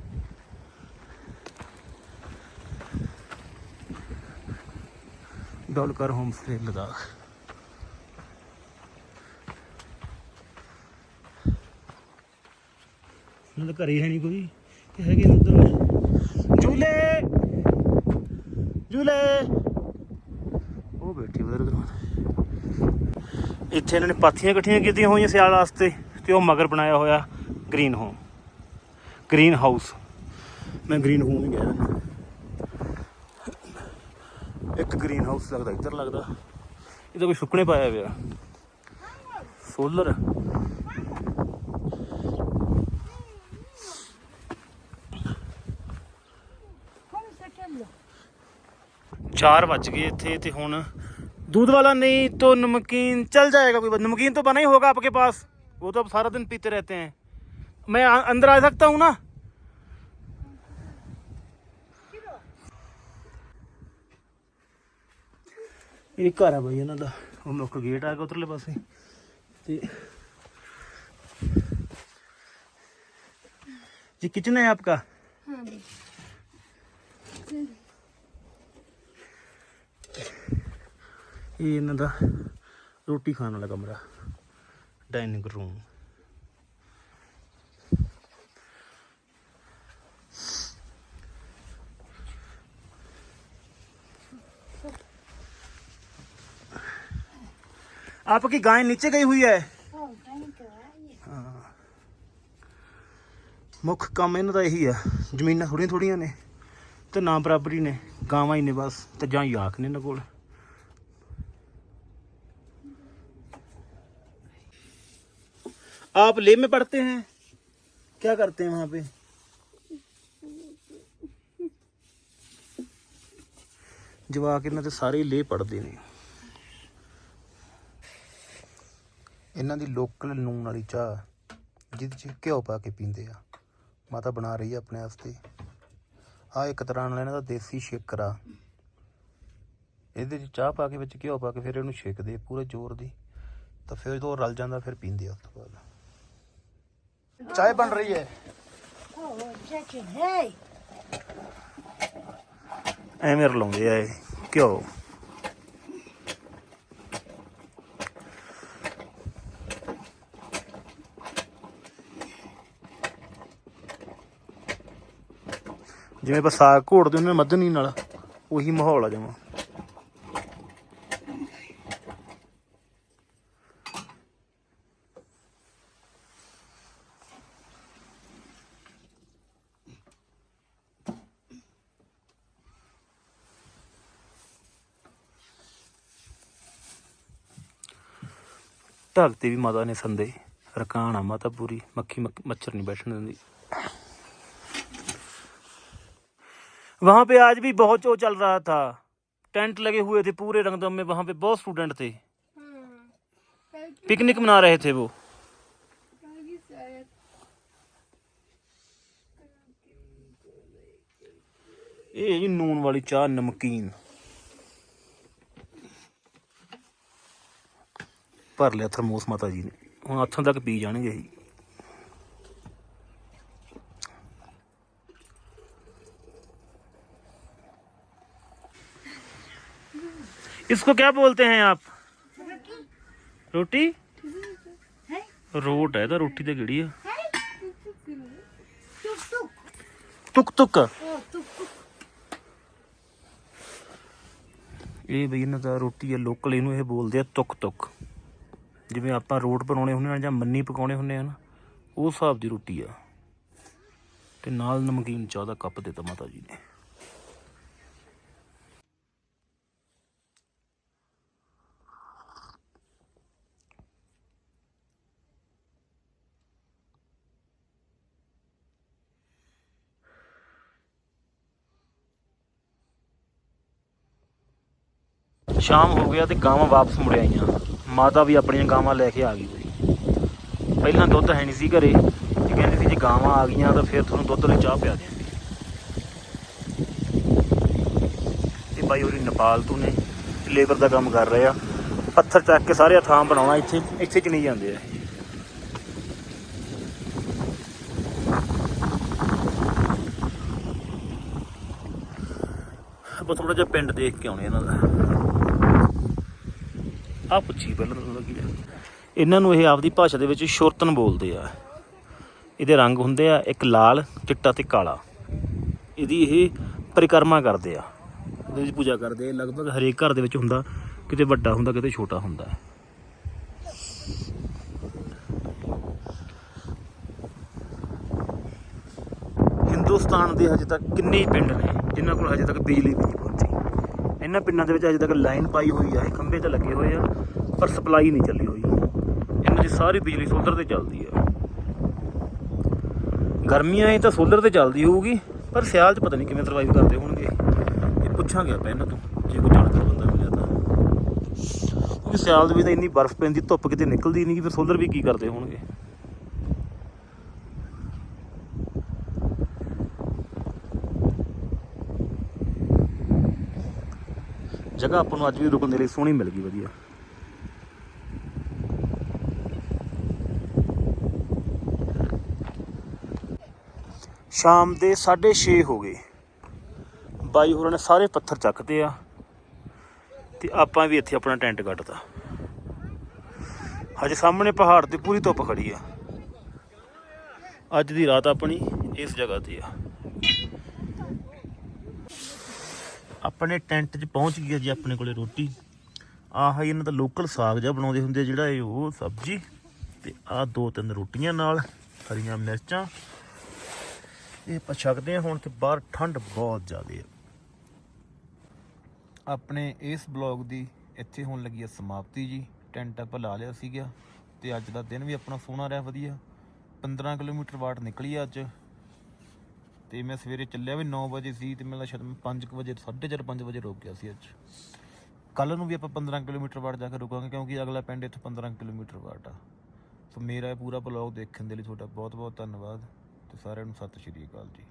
S1: ਡਾਲਕਰ ਹੋਮ ਲਦਾਖ ਇਹਨਾਂ ਦਾ ਘਰੇ ਹੈ ਨਹੀਂ ਕੋਈ। ਕਿ ਹੈਗੇ ਉਧਰ। ਉੱਧਰ ਨੇ ਉਹ ਬੈਠੀ ਬਦਰ ਇੱਥੇ ਇਹਨਾਂ ਨੇ ਪਾਥੀਆਂ ਇਕੱਠੀਆਂ ਕੀਤੀਆਂ ਹੋਈਆਂ ਸਿਆਲ ਵਾਸਤੇ ਤੇ ਉਹ ਮਗਰ ਬਣਾਇਆ ਹੋਇਆ ਗ੍ਰੀਨ ਹੋਮ। Green house. ਮੈਂ ਗ੍ਰੀਨ ਹੋਮ ਹੀ ਗਿਆ ਇੱਕ ਗ੍ਰੀਨ ਹਾਊਸ ਲੱਗਦਾ ਇੱਧਰ ਲੱਗਦਾ ਇਹਦਾ ਕੋਈ ਸੁੱਕਣੇ ਪਾਇਆ ਹੋਇਆ ਸੋਲਰ
S4: Come ça calme
S1: 4 बज गए थे तो हूँ दूध वाला नहीं तो नमकीन चल जाएगा कोई बात नमकीन तो बना ही होगा आपके पास वो तो आप सारा दिन पीते रहते हैं मैं आ- अंदर आ सकता हूँ ना ਇਹ ਘਰ ਆ ਬਈ ਇਹਨਾਂ ਦਾ। ਉਹ ਮੁੱਖ ਗੇਟ ਆ ਗਿਆ ਉਧਰਲੇ ਪਾਸੇ। ਤੇ ਜੀ ਕਿਚਨ ਹੈ ਆਪਕਾ?
S4: हाँ भी
S1: ਇਹ ਇਹਨਾਂ ਦਾ ਰੋਟੀ ਖਾਣ ਵਾਲਾ ਕਮਰਾ। आपकी गाय नीचे गई हुई है
S4: Oh, thank you
S1: ਮੁੱਖ ਕੰਮ ਇਹਨਾਂ ਦਾ ਇਹੀ ਆ ਜ਼ਮੀਨਾਂ ਥੋੜੀਆਂ ਥੋੜੀਆਂ ਨੇ ਤੇ ਨਾ ਬਰਾਬਰੀ ਨੇ ਗਾਵਾਂ ਹੀ ਨੇ ਬਸ ਤੇ ਜਾਂ ਯਾਕ ਨੇ ਇਹਨਾਂ ਕੋਲ आप ले में पढ़ते हैं क्या करते हैं वहां पे ਜਵਾਕ ਇਹਨਾਂ ਤੇ ਸਾਰੇ ਹੀ ਲੇ ਪੜਦੇ ਨੇ
S5: ਇਹਨਾਂ ਦੀ ਲੋਕਲ ਨੂਨ ਵਾਲੀ ਚਾਹ ਜਿਹਦੇ ਚ ਘਿਓ ਪਾ ਕੇ ਪੀਂਦੇ ਆ। ਮਾਤਾ ਬਣਾ ਰਹੀ ਆ ਆਪਣੇ ਵਾਸਤੇ। ਆ ਇੱਕ ਤਰ੍ਹਾਂ ਨਾਲ ਇਹਨਾਂ ਦਾ ਦੇਸੀ ਸ਼ੇਕਰ। ਆ ਇਹਦੇ ਚ ਚਾਹ ਪਾ ਕੇ ਵਿੱਚ ਘਿਓ ਪਾ ਕੇ ਫਿਰ ਇਹਨੂੰ ਛੇਕਦੇ ਪੂਰੇ ਜ਼ੋਰ ਦੀ। ਤਾਂ ਫਿਰ ਜਦੋਂ ਉਹ ਰਲ ਜਾਂਦਾ ਫਿਰ ਪੀਂਦੇ ਆ ਉਸ ਤੋਂ ਬਾਅਦ। ਚਾਹ ਬਣ ਰਹੀ ਹੈ।
S4: Oh!
S1: ਐਵੇਂ ਰਲਾਉਂਦੇ ਆ ਇਹ ਘਿਓ। ਜਿਵੇਂ ਆਪਾਂ ਸਾਗ ਘੋੜਦੇ ਹੁੰਦੇ ਮੱਧਨੀ ਨਾਲ, ਉਹੀ ਮਾਹੌਲ ਆ ਜਮਾ। ਢੱਕ ਤੇ ਵੀ ਮਾਤਾ ਨੇ ਸੰਦੇ, ਰਕਾਨ ਆ ਮਾਤਾ ਪੂਰੀ, ਮੱਖੀ ਮੱਖ- ਮੱਛਰ ਨਹੀਂ ਬੈਠਣ ਦਿੰਦੀ। वहां पे आज भी बहुत जो चल रहा था टेंट लगे हुए थे पूरे रंगदम में वहां पे बहुत स्टूडेंट थे पिकनिक मना रहे थे वो ਇਹ ਜੀ ਨੂਨ ਵਾਲੀ ਚਾਹ ਨਮਕੀਨ ਭਰ ਲਿਆ ਥਰਮੋਸ ਮਾਤਾ ਜੀ ਨੇ ਹੁਣ ਹੱਥਾਂ ਤੱਕ ਪੀ ਜਾਣਗੇ ਜੀ इसको क्या बोलते हैं आप रोटी रोट है तो रोटी तो किड़ी है
S4: Tuk tuk.
S1: ਤੁਕ ਤੁਕ
S4: Oh, tuk tuk.
S1: ਇਹ ਬਈ ਇਹਨਾਂ ਦਾ ਰੋਟੀ ਹੈ ਲੋਕਲ ਇਹਨੂੰ ਇਹ ਬੋਲਦੇ ਆ ਤੁਕ ਤੁਕ ਜਿਵੇਂ ਆਪਾਂ ਰੋਟ ਬਣਾਉਣੇ ਹੁੰਦੇ ਆ ਜਾਂ ਮੰਨੀ ਪਕਾਉਣੇ ਹੁੰਦੇ ਆ ਨਾ ਉਹ ਹਿਸਾਬ ਦੀ ਰੋਟੀ ਆ ਤੇ ਨਾਲ ਨਮਕੀਨ ਚਾਹ ਦਾ ਕੱਪ ਦਿੱਤਾ ਮਾਤਾ ਜੀ ਨੇ ਸ਼ਾਮ ਹੋ ਗਿਆ ਤੇ ਗਾਵਾਂ ਵਾਪਸ ਮੁੜ ਆਈਆਂ। ਮਾਤਾ ਵੀ ਆਪਣੀਆਂ ਗਾਵਾਂ ਲੈ ਕੇ ਆ ਗਈ ਸੀ। ਪਹਿਲਾਂ ਦੁੱਧ ਹੈ ਨਹੀਂ ਸੀ ਘਰੇ, ਤੇ ਕਹਿੰਦੀ ਸੀ ਜੇ ਗਾਵਾਂ ਆ ਗਈਆਂ ਤਾਂ ਫਿਰ ਤੁਹਾਨੂੰ ਦੁੱਧ ਲਈ ਚਾਹ ਪਿਆ ਦਿਆਂਗੇ। ਇਹ ਬਾਈ ਹੋਰੀ ਨੇਪਾਲ ਤੋਂ ਨੇ, ਲੇਬਰ ਦਾ ਕੰਮ ਕਰ ਰਹੇ ਆ। ਪੱਥਰ ਚੱਕ ਕੇ ਸਾਰੇ ਥਾਂ ਬਣਾਉਣਾ ਇੱਥੇ ਇੱਥੇ ਚ ਨਹੀਂ ਜਾਂਦੇ ਆ। ਆਪਾਂ ਥੋੜਾ ਜਿਹਾ ਪਿੰਡ ਦੇਖ ਕੇ ਆਉਣੇ ਇਹਨਾਂ ਦਾ। ਆ ਪੁੱਛੀ ਪਹਿਲਾਂ ਤਾਂ ਲੱਗੀ ਆ ਇਹਨਾਂ ਨੂੰ ਇਹ ਆਪਦੀ ਭਾਸ਼ਾ ਦੇ ਵਿੱਚ ਸ਼ੁਰਤਨ ਬੋਲਦੇ ਆ। ਇਹਦੇ ਰੰਗ ਹੁੰਦੇ ਆ ਇੱਕ ਲਾਲ, ਚਿੱਟਾ ਤੇ ਕਾਲਾ। ਇਹਦੀ ਇਹ ਪਰਿਕਰਮਾ ਕਰਦੇ ਆ। ਉਹਦੇ ਵਿੱਚ ਪੂਜਾ ਕਰਦੇ ਆ। ਲਗਭਗ ਹਰੇਕ ਘਰ ਦੇ ਵਿੱਚ ਹੁੰਦਾ, ਕਿਤੇ ਵੱਡਾ ਹੁੰਦਾ, ਕਿਤੇ ਛੋਟਾ ਹੁੰਦਾ। ਹਿੰਦੁਸਤਾਨ ਦੇ ਹਜੇ ਤੱਕ ਕਿੰਨੇ ਪਿੰਡ ਨੇ ਜਿਨ੍ਹਾਂ ਕੋਲ ਹਜੇ ਤੱਕ ਬਿਜਲੀ ਨਹੀਂ ਪਹੁੰਚੀ? ਇਹਨਾਂ ਪਿੰਡਾਂ ਦੇ ਵਿੱਚ ਹਜੇ ਤੱਕ ਲਾਈਨ ਪਾਈ ਹੋਈ ਆ, ਇਹ ਖੰਭੇ ਤੇ ਲੱਗੇ ਹੋਏ ਆ, ਪਰ ਸਪਲਾਈ ਨਹੀਂ ਚੱਲੀ ਹੋਈ। ਇਹਨਾਂ ਦੀ ਸਾਰੀ ਬਿਜਲੀ ਸੋਲਰ ਤੇ ਚੱਲਦੀ ਆ। ਗਰਮੀਆਂ 'ਚ ਤਾਂ ਸੋਲਰ ਤੇ ਚੱਲਦੀ ਹੋਊਗੀ, ਪਰ ਸਿਆਲ 'ਚ ਪਤਾ ਨਹੀਂ ਕਿਵੇਂ ਸਰਵਾਈਵ ਕਰਦੇ ਹੋਣਗੇ। ਇਹ ਪੁੱਛਾਂਗੇ ਆਪਾਂ ਇਹਨਾਂ ਤੋਂ, ਜੇ ਕੋਈ ਜਾਣਕਾਰ ਬੰਦਾ ਮਿਲਿਆ ਤਾਂ। ਕਿਉਂਕਿ ਸਿਆਲ ਦੇ ਵਿੱਚ ਤਾਂ ਇੰਨੀ ਬਰਫ਼ ਪੈਂਦੀ, ਧੁੱਪ ਕਿਤੇ ਨਿਕਲਦੀ ਨਹੀਂ ਕਿ ਫਿਰ ਸੋਲਰ ਵੀ ਕੀ ਕਰਦੇ ਹੋਣਗੇ? ਜਗ੍ਹਾ ਆਪਾਂ ਨੂੰ ਅੱਜ ਵੀ ਰੁਕਣ ਦੇ ਲਈ ਸੋਹਣੀ ਮਿਲ ਗਈ, ਵਧੀਆ। ਸ਼ਾਮ ਦੇ 6:30 ਹੋ ਗਏ। ਬਾਈ ਹੋਰਾਂ ਨੇ ਸਾਰੇ ਪੱਥਰ ਚੱਕਦੇ ਆ ਤੇ ਆਪਾਂ ਵੀ ਇੱਥੇ ਆਪਣਾ ਟੈਂਟ ਕੱਟਦਾ ਹਜੇ ਸਾਹਮਣੇ ਪਹਾੜ ਤੇ ਪੂਰੀ ਧੁੱਪ ਖੜੀ ਆ। ਅੱਜ ਦੀ ਰਾਤ ਆਪਣੀ ਇਸ ਜਗ੍ਹਾ ਤੇ ਆ। ਆਪਣੇ ਟੈਂਟ 'ਚ ਪਹੁੰਚ ਗਈ ਜੀ ਆਪਣੇ ਕੋਲੇ ਰੋਟੀ। ਆਹ ਇਹਨਾਂ ਦਾ ਲੋਕਲ ਸਾਗ ਜਿਹਾ ਬਣਾਉਂਦੇ ਹੁੰਦੇ ਆ, ਜਿਹੜਾ ਇਹ ਉਹ ਸਬਜ਼ੀ। ਤੇ ਆਹ ਦੋ ਤਿੰਨ ਰੋਟੀਆਂ ਨਾਲ ਹਰੀਆਂ ਮਿਰਚਾਂ। ਇਹ ਆਪਾਂ ਛਕਦੇ ਹਾਂ ਹੁਣ ਤੇ ਬਾਹਰ ਠੰਡ ਬਹੁਤ ਜ਼ਿਆਦਾ ਹੈ ਆਪਣੇ ਇਸ ਬਲੌਗ ਦੀ ਇੱਥੇ ਹੋਣ ਲੱਗੀ ਹੈ ਸਮਾਪਤੀ ਜੀ। ਟੈਂਟ ਆਪਾਂ ਲਾ ਲਿਆ ਸੀਗਾ ਤੇ ਅੱਜ ਦਾ ਦਿਨ ਵੀ ਆਪਣਾ ਸੋਹਣਾ ਰਿਹਾ ਵਧੀਆ। 15 ਕਿਲੋਮੀਟਰ ਵਾਟ ਨਿਕਲੀ ਆ ਅੱਜ। ਤੇ ਮੈਂ ਸਵੇਰੇ ਚੱਲਿਆ ਵੀ 9 ਵਜੇ ਸੀ ਤੇ ਮੇਰਾ ਸ਼ਾਇਦ ਮੈਂ 5 ਵਜੇ 4:30 5 ਵਜੇ ਰੁਕ ਗਿਆ ਸੀ ਅੱਜ। ਕੱਲ ਨੂੰ ਵੀ ਆਪਾਂ 15 ਕਿਲੋਮੀਟਰ ਵਾਟ ਜਾ ਕੇ ਰੁਕਾਂਗੇ ਕਿਉਂਕਿ ਅਗਲਾ ਪਿੰਡ ਇੱਥੋਂ 15 ਕਿਲੋਮੀਟਰ ਵਾਟ ਆ। ਸੋ ਮੇਰਾ ਇਹ ਪੂਰਾ ਬਲੌਗ ਦੇਖਣ ਦੇ ਲਈ ਤੁਹਾਡਾ ਬਹੁਤ ਬਹੁਤ ਧੰਨਵਾਦ ਤੇ ਸਾਰਿਆਂ ਨੂੰ ਸਤਿ ਸ਼੍ਰੀ ਅਕਾਲ ਜੀ।